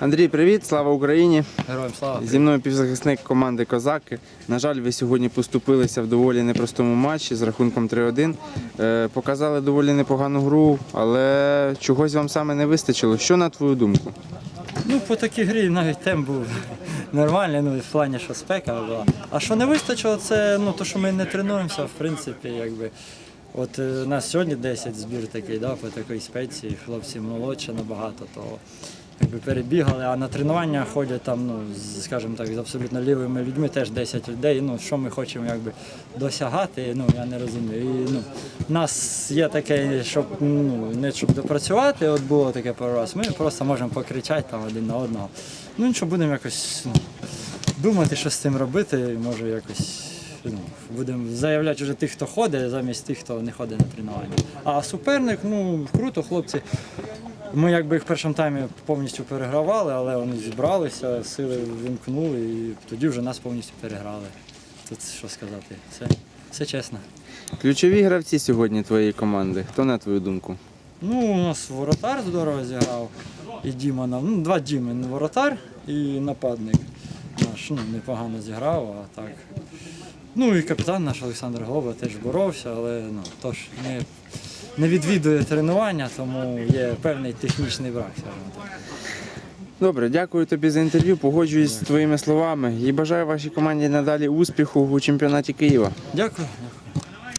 Андрій, привіт, слава Україні! Героям слава. Зі мною півзахисник команди Козаки. На жаль, ви сьогодні поступилися в доволі непростому матчі з рахунком 3-1. Е, Показали доволі непогану гру, але чогось вам саме не вистачило. Що на твою думку? Ну, по такій грі навіть темп був нормальний, ну, в плані, що спека була. А що не вистачило, це ну, то, що ми не тренуємося, в принципі, якби. От е, у нас сьогодні 10 збір такий, да, по такій спеції, хлопці молодші набагато, то якби перебігали, а на тренування ходять там, ну, з, скажімо так, з абсолютно лівими людьми теж 10 людей. Ну, що ми хочемо якби, досягати, ну, я не розумію. І, ну, у нас є таке, щоб ну, не щоб допрацювати, от було таке пару раз, ми просто можемо покричати там один на одного. Ну нічого, будемо якось ну, думати, що з цим робити, може якось. Ну, будемо заявляти вже тих, хто ходить, замість тих, хто не ходить на тренування. А суперник, ну круто, хлопці. Ми якби їх в першому таймі повністю перегравали, але вони зібралися, сили вимкнули і тоді вже нас повністю переграли. Тут що сказати, все, все чесно. Ключові гравці сьогодні твоєї команди. Хто на твою думку? Ну, у нас воротар здорово зіграв. І Діма нам. Ну, два Діми, воротар і нападник. Ну, непогано зіграв, а так. Ну і капітан наш Олександр Гоба теж боровся, але ну, тож не, не відвідує тренування, тому є певний технічний брак, скажімо так. Добре, дякую тобі за інтерв'ю. Погоджуюсь з твоїми словами і бажаю вашій команді надалі успіху у чемпіонаті Києва. Дякую. дякую.